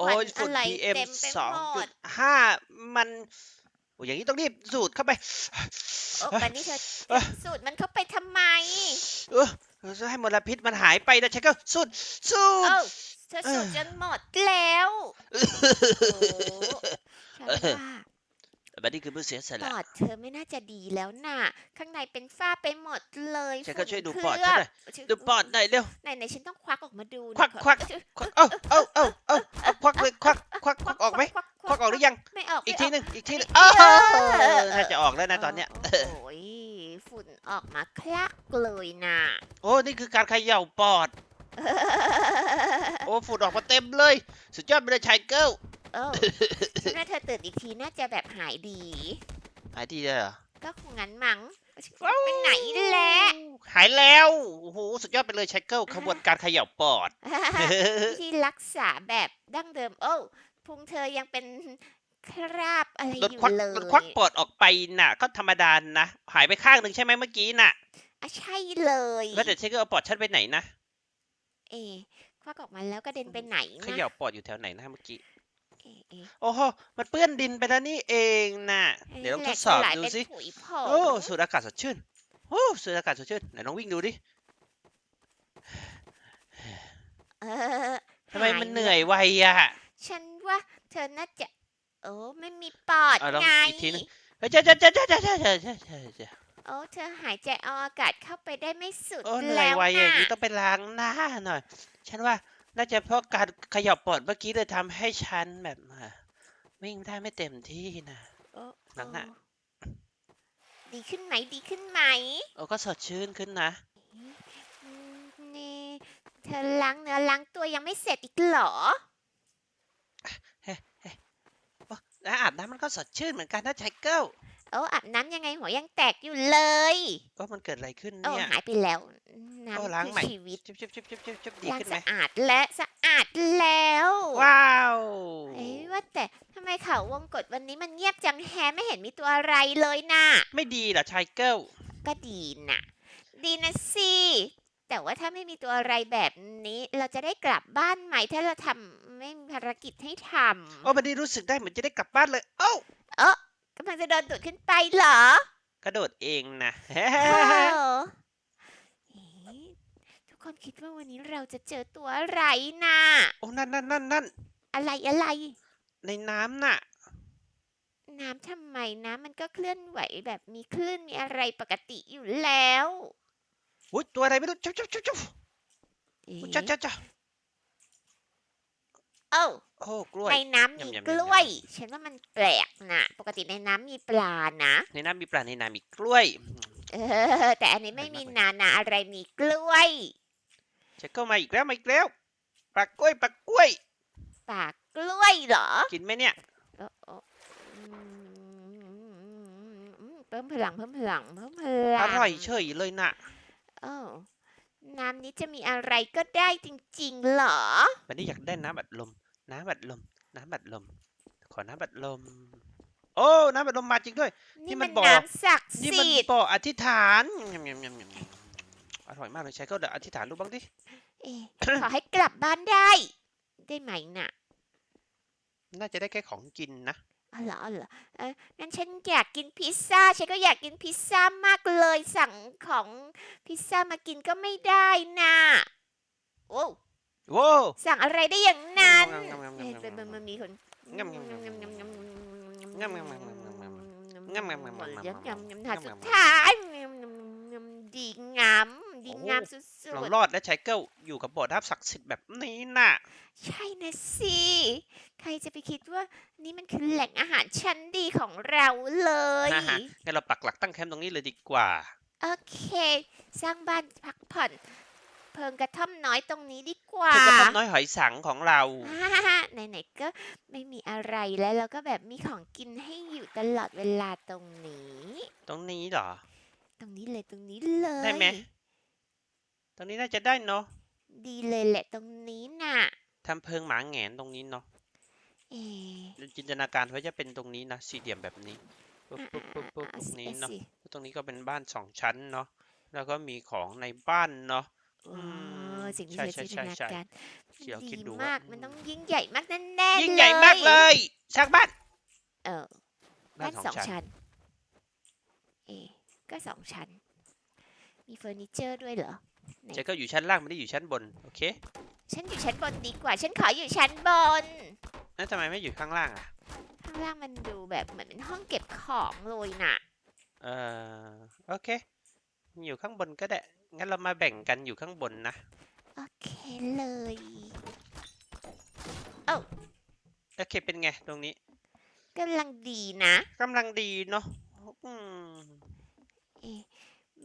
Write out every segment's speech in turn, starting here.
โอ้ยฝุ่น PM สองจุดห้ามันโอ้ยอย่างนี้ต้องรีบสูดเข้าไปโอ้บันนี่เธอสูดมันเข้าไปทำไมเออจะให้มลพิษมันหายไปนะฉันก็สูดสูดเธอสูดจนหมดแล้วโอ้ฉันว่า บัดดี้คือผู้เสียสปละ อดเธอไม่น่าจะดีแล้วน่ะ ข้างในเป็นฝ้าไปหมดเลยฉันก็ช่วยดูปอดฉันหน่อย ดูปอดหน่อยเร็ว ไหนไหนๆฉันต้องควักออกมาดูควัก ควักคเอ้าเอ้าเอ้าเอ้าควักเลยควัก ควัก ควักออกไหม ควักออกหรือยัง ไม่ออกอีกทีหนึ่งอีกทีหนึ่งน่าจะออกแล้วนะตอนเนี้ย โอ้ยฝุ่นออกมาคลักเลยน่ะ โอ้ นี่คือการขย่าปอด โอ้ ฝุ่นออกมาเต็มเลย สุดยอดไปเลยชายเกิล เออถ้าเธอตื่นอีกทีน่าจะแบบหายดี หายดีเลยเหรอก็คงงั้นมั้งเป็นไหนแล้วหายแล้วโอ้โหสุดยอดไปเลยชัเกิลขบวนการเขย่าปอดที่รักษาแบบดั้งเดิม โอ้พุงเธอยังเป็นคราบอะไรอยู่เลยลดควักปอดออกไปน่ะ ก็ธรรมดานะ หายไปข้างหนึ่งใช่ไหมเมื่อกี้น่ะอะใช่เลยแล้วแต่ชัเกิลเอาปอดชัดไปไหนนะเอควักออกมาแล้วก็เดินไปไหนนะเขย่าปอดอยู่แถวไหนนะเมื่อกี้ เอเอโอ้โห มันเปื้อนดินไปแล้วนี่เองน่ะ เดี๋ยวลองทดสอบดูสิโอ้ สูดอากาศสดชื่น โอ้ สูดอากาศสดชื่น ไหนลองวิ่งดูดิทำไมมันเหนื่อยไวอะฉันว่าเธอน่าจะ โอ้ไม่มีปอดไง อีกทีนึงเฮ้ยเจ๊เจ๊เจ๊เจ๊เจ๊เจ๊เจ๊เจ๊เจ๊โอ้เธอหายใจเอาอากาศเข้าไปได้ไม่สุดโอ้เหนื่อยแล้วไวอย่างนี้นะต้องไปล้างหน้าหน่อย ฉันว่า น่าจะเพราะการขยับปอดเมื่อกี้เลยทำให้ฉันแบบวิ่งได้ไม่เต็มที่นะหลังน่ะดีขึ้นไหมดีขึ้นไหมโอ้ก็สดชื่นขึ้นนะ อืนี่เธอล้างเนื้อล้างตัวยังไม่เสร็จอีกหรอ นะอาบน้ำมันก็สดชื่นเหมือนกันนะไชเกิลโอ้อาบน้ำยังไงหัวยังแตกอยู่เลย ก็มันเกิดอะไรขึ้นเนี่ย หายไปแล้ว น้ำคือชีวิตล้างสะอาดและสะอาดแล้วว้าวเอ้ยว่าแต่ทำไมเขาวงกดวันนี้มันเงียบจังแฮะไม่เห็นมีตัวอะไรเลยน่ะ ไม่ดีหรอชายเกิลก็ดีน่ะ ดีนะสิ แต่ว่าถ้าไม่มีตัวอะไรแบบนี้ เราจะได้กลับบ้านไหมถ้าเราทำไม่มีภารกิจให้ทำโอ้มันได้รู้สึกได้เหมือนจะได้กลับบ้านเลยโอ้เออกำลังจะโดนดูดขึ้นไปเหรอ กระโดดเองนะ โอ้ คนคิดว่าวันนี้เราจะเจอตัวอะไรนะโอ้นั่นนั่นนั่นนั่นอะไรอะไร ในน้ำน่ะ น้ำทำไมน้ำมันก็เคลื่อนไหวแบบมีคลื่นมีอะไรปกติอยู่แล้วอุ้ยตัวอะไรไม่รู้จุ๊บจุ๊บจุ๊บจุ๊บจ้าจ้าจ้าเอ้าโอ้กล้วย ในน้ำมีกล้วย ฉันว่ามันแปลกนะปกติในน้ำมีปลานะ ในน้ำมีปลาในน้ำมีกล้วย เออ แต่อันนี้ไม่มีนานาอะไรมีกล้วย จะเข้ามาอีกแล้วมาอีกแล้วปากกล้วยปากกล้วย ปากกล้วยเหรอกินไหมเนี่ยเพิ่มพลังเพิ่มพลังเพิ่มพลังอร่อยเฉยเลยน่ะโอ้น้ำนี้จะมีอะไรก็ได้จริงๆเหรอ วันนี้อยากได้น้ำบัดลม น้ำบัดลม น้ำบัดลม ขอน้ำบัดลม โอ้ น้ำบัดลมมาจริงด้วย นี่มันนบอก น้ำศักดิ์นี่มันเป่ออธิษฐานยำยำยำยำ อร่อยมากเลยใช้ก็เดี๋ยวอธิษฐานรูปบ้างดิขอให้กลับบ้านได้ ได้ไหมน่ะน่าจะได้แค่ของกินนะ อ๋อเหรออ๋อเหรอเอองั้นฉันอยากกินพิซซ่า ฉันก็อยากกินพิซซ่ามากเลย สั่งของพิซซ่ามากินก็ไม่ได้น่ะโอ้โว้สั่งอะไรได้อย่างนั้นงำๆๆๆๆๆเห็นเป็นมันมันมีคนงำๆๆๆๆงำๆๆๆๆงำๆๆๆๆงำๆๆๆๆงำๆๆๆงหมดแล้วงำๆๆๆๆหาสุดท้ายงำๆๆๆๆดีงาม รอดและใช้เกิลอยู่กับโบสถ์ทับศักดิ์สิทธิ์แบบนี้น่ะๆใช่นะสิ ใครจะไปคิดว่านี่มันคือแหล่งอาหารชั้นดีของเราเลยฮ่าฮ่างั้นเราปักหลักตั้งแคมป์ตรงนี้เลยดีกว่า โอเค สร้างบ้านพักผ่อนเพิงกระท่อมน้อยตรงนี้ดีกว่าเป็นกระท่อมน้อยหอยสังของเราฮ่าฮ่าฮ่าไหนๆก็ไม่มีอะไรแล้วเราก็แบบมีของกินให้อยู่ตลอดเวลาตรงนี้ ตรงนี้เหรอ ตรงนี้เลยตรงนี้เลย ได้ไหมต รงนี้น่าจะได้เนาะดีเลยแหละตรงนี้น่ะทำเพิงหมาแหงนตรงนี้เนาะเอ๊ะจินตนาการไว้จะเป็นตรงนี้นะสี่เหลี่ยมแบบนี้ปุ๊บอะปุ๊บปุ๊บปุ๊บอะตรงนี้อะเนาะสิตรงนี้ก็เป็นบ้านสองชั้นเนาะแล้วก็มีของในบ้านเนาะอือ๋อมสิ่งที่ใช่เธอใช่จินตใช่นาใช่การเดี๋ยวดีคิดดูมากว่ามันอืมต้องยิ่งใหญ่มากแน่ๆยิ่งใหญ่มากเลยสร้างบ้านเออบ้าบ้านนสสอองงชั้นชั้น เอะก็สองชั้น มีเฟอร์นิเจอร์ด้วยเหรอ ไหนเจ๊ก็อยู่ชั้นล่างไม่ได้อยู่ชั้นบน โอเคฉันอยู่ชั้นบนดีกว่า ฉันขออยู่ชั้นบน แล้วทำไมไม่อยู่ข้างล่างอะ ข้างล่างมันดูแบบเหมือนเป็นห้องเก็บของเลยน่ะ เออโอเค อยู่ข้างบนก็ได้ งั้นเรามาแบ่งกันอยู่ข้างบนนะ โอเคเลย โอเค เป็นไงตรงนี้กำลังดีนะ กำลังดีเนาะอืมเอ๊ะ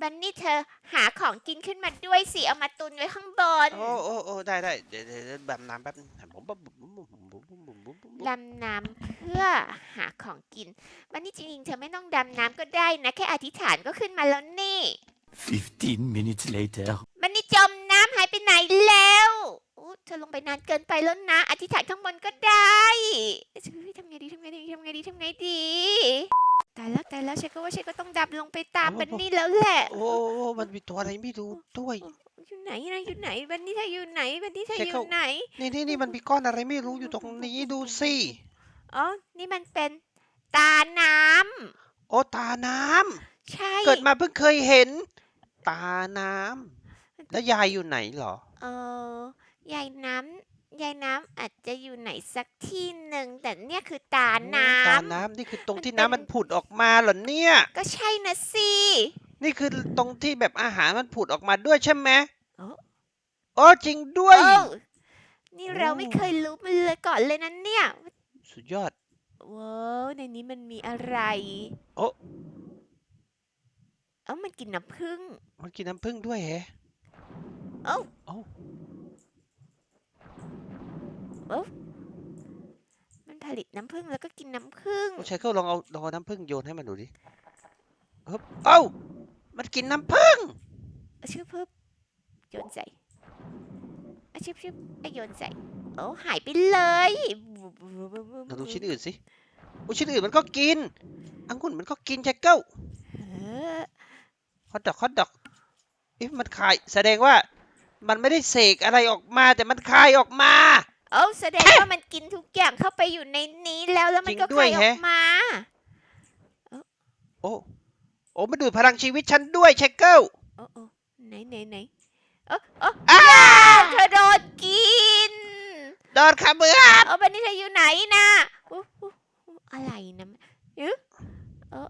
บันนี่เธอหาของกินขึ้นมาด้วยสิ เอามาตุนไว้ข้างบน โอ้โอ้โอ้ได้ได้เดี๋ยวเดี๋ยวเดี๋ยวแบบน้ำแป๊บนึงผมบุบบุบบุบบุบบุบบุบบุบบุบดำน้ำเพื่อหาของกิน บันนี่จริงๆเธอไม่ต้องดำน้ำก็ได้นะ แค่อธิษฐานก็ขึ้นมาแล้วนี่ 15 minutes later. บันนี่จมน้ำหายไปไหนแล้วอู้เธอลงไปนานเกินไปแล้วนะ อธิษฐานข้างบนก็ได้เฮ้ยทำไงดีทำไงดีทำไงดีทำไงดี ตายแล้วตายแล้วฉันก็ว่าฉันก็ต้องดำลงไปตามบันนี่แล้วแหละโอ้โอ้มันมีตัวอะไรไม่รู้ด้วย อยู่ไหนนะอยู่ไหนบันนี่เธออยู่ไหนบันนี่เธอเช็คอเข้า ยู่ไหนนี่นี่นี่มันมีก้อนอะไรไม่รู้อยู่ตรงนี้ดูสิอ๋อนี่มันเป็นตาน้ำโอ้ตาน้ำใช่เกิดมาเพิ่งเคยเห็น ตาน้ำแล้วยายอยู่ไหนเหรอ เออยายน้ำ ยายน้ำอาจจะอยู่ไหนสักที่หนึ่งแต่เนี่ยคือตาน้ตาำน้ำนี่คือตรงมันที่เป็นน้ำมันผุดออกมาเหรอเนี่ยก็ใช่นะสินี่คือตรงที่แบบอาหารมันผุดออกมาด้วยใช่ไหมโอ้โอ้จริงด้วย โอ้นี่เราไม่โอ้เคยรู้มันเลยก่อนเลยนะเนี่ยสุดยอด ว้าวในนี้มันมีอะไรโอ้ เอ้ามันกินน้ำผึ้งมันกินน้ำผึ้งด้วยแฮะ เอ้า เอ้า มันผลิตน้ำผึ้งแล้วก็กินน้ำผึ้งโอ้ชายเกิลลองเอาลองเอาน้ำผึ้งโยนให้มันดูดิฮึบเอ้า มันกินน้ำผึ้งเอาชื่อเพิ่มโยนใส่เอาชิบชิบเอาโยนใส่โอ้หายไปเลยเราดูชิ้นอื่นสิโอ้ชิ้นอื่นมันก็กินองุ่นมันก็กินชายเกิลเออฮอตดอกฮอตดอกเอ๊ะมันคายแสดงว่ามันไม่ได้เสกอะไรออกมา แต่มันคายออกมา โอ้แสดงว่ามันกินทุกอย่างเข้าไปอยู่ในนี้แล้วแล้วมันจริงก็ด้วยคายออแฮะ กมา โอ้โอ้มันดูดพลังชีวิตฉันด้วยชายเกิล โอ้โอ้ไหนไหนไหนเออเอออ้าเธอโดนกิน โดนขมือเออบันนี้เธออยู่ไหนนะอู้อู้อู้อะไรนะเออเออ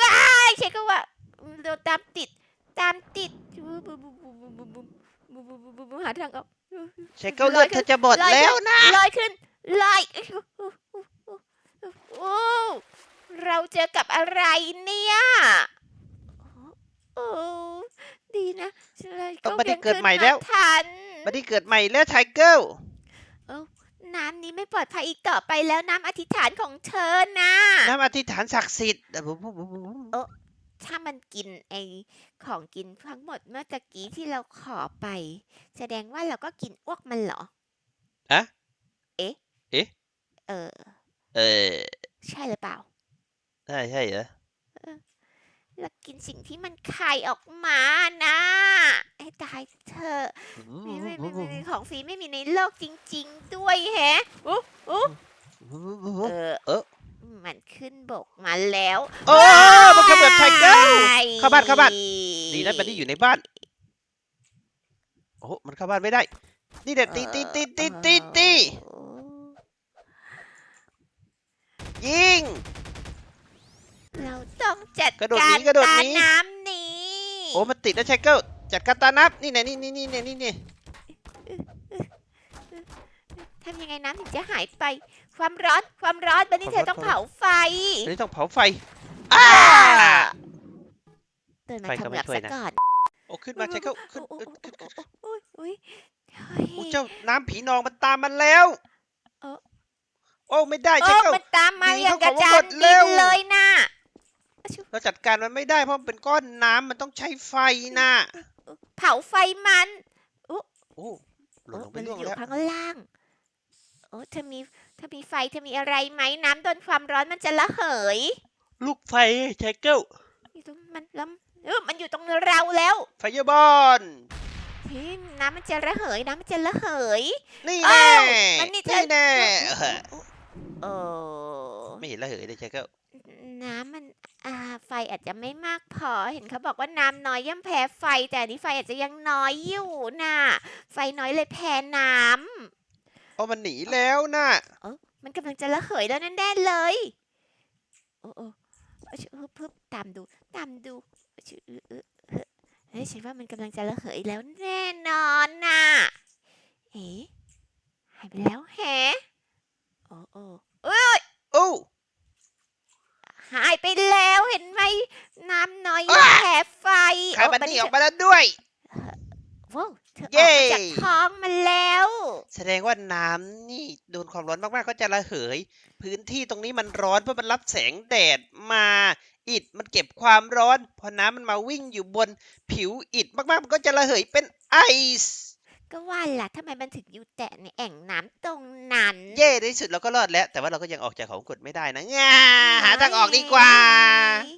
ว้ายเช็คก็ว่าโดนตามติด ตามติดบูบูบูบูบูบูบูบูบูบูบูหาทางออก ชายเกิลเลือดเธอจะหมดแล้วนะลอยขึ้นลอยโอ้เราเจอกับอะไรเนี่ยโอ้ดีนะฉันเลยต้องไม่ได้ยังเกิดขึ้นใหม่แล้วทันบัดนี้เกิดใหม่แล้วชายเกิลน้ำนี้ไม่ปลอดภัยอีกต่อไปแล้วน้ำอธิษฐานของเธอนะ น้ำอธิษฐานศักดิ์สิทธิ์ ถ้ามันกินไอของกินทั้งหมดเมื่อตะกี้ที่เราขอไป แสดงว่าเราก็กินอ้วกมันเหรอ อะเอ๊ะ เอ๊ะ เออ เออใช่ใช่หรือเปล่า ใช่ใช่เหรอแล้วกินสิ่งที่มันคายออกมานะให้ตายเถอะไม่ไม่ไม่ไม่ไม่ของฟรีไม่มีในโลกจริง ๆ ด้วยแฮะอุ๊อุ๊เออ เออ มันขึ้นบกมาแล้วโอ้มันขมือบชายเกิลว้ยเข้าบ้านเข้าบ้าน ดีนะบัดนี้อยู่ในบ้าน โอ้มันเข้าบ้านไม่ได้ นี่เด็ดตีตีตีตีตีตีโอ้ยิง เราต้องจัดกระโดดหกานีรกระโดดตาหนี น้ำนี้ โอ้มันติดแล้วชายเกิลจัดการตานับ นี่ไงนี่นี่นี่นี่นี่นี่ทำยังไงน้ำถึงจะหายไป ความร้อนความร้อนบันนี้เธอต้องเผาไฟอันนี้ต้องเผาไฟอ้าเดินมาไฟก็ทำไม่หลับช่วยซะนะก่อนโอ้ขึ้นมาชายเกิลขึ้นโอ้ขึ้นขึ้นขึ้นโอ้ยโอ้ยเฮ้ยโอ้เจ้าน้ำผีนองมันตามมันแล้วเออโอ้ไม่ได้โอ้ชายเกิลมันตามมาหนีอย่างกเขาระบอกว่าจาหมนดเร็ดิวนเลยนะเราจัดการมันไม่ได้เพราะมันเป็นก้อนน้ำมันต้องใช้ไฟน่ะเผาไฟมันโอ้หล่นลงไปมันล่วงอยู่แล้วข้างล่าง โอ้เธอมีเธอมีไฟเธอมีอะไรไหมน้ำโดนความร้อนมันจะระเหย ลูกไฟชายเกิลอยู่ตรงมันแล้วเออมันอยู่ตรงเราแล้วไฟเยอร์บอลเฮ้ยน้ำมันจะระเหยน้ำมันจะระเหย นี่อ้าแน่วมันนี่เธอ นี่แน่เออโอ้ไม่เห็นระเหยเลยเชก็น้ำมันอ่าไฟอาจจะไม่มากพอเห็นเขาบอกว่าน้ำน้อยย่อมแพ้ไฟ แต่อันนี้ไฟอาจจะยังน้อยอยู่น่ะไฟน้อยเลยแพ้น้ำ โอ้มันหนีแล้วน่ะมันกำลังจะระเหยแล้วแน่ๆเลย โอ้โอ้เอาชื่อเพิ่มตามดู ตามดูชื่อเออเออเออเฮ้ยฉันว่ามันกำลังจะระเหยแล้วแน่นอนน่ะ เอ๊ะหายไปแล้วแฮะโอ้โอ้เอ้ยโอ้หายไปแล้วเห็นไหมน้ำน้อยอะแพ้ไฟใครมันโอ้หนีออกมาแล้วด้วยว้าว เธออเย้อกมาจากท้องมันแล้ว แสดงว่าน้ำนี่โดนความร้อนมากๆ ก็จะระเหย พื้นที่ตรงนี้มันร้อนเพราะมันรับแสงแดดมา อิฐมันเก็บความร้อน พอน้ำมันมาวิ่งอยู่บนผิวอิฐมากๆ มันก็จะระเหยเป็นไอซ์ก็ว่าล่ะทำไมมันถึงอยู่แต่ในแอ่งน้ำตรงนั้น เย่ในที่สุดเราก็รอดแล้ว แต่ว่าเราก็ยังออกจากของกฎไม่ได้นะง่าหาทางออกดีกว่าเอ้ย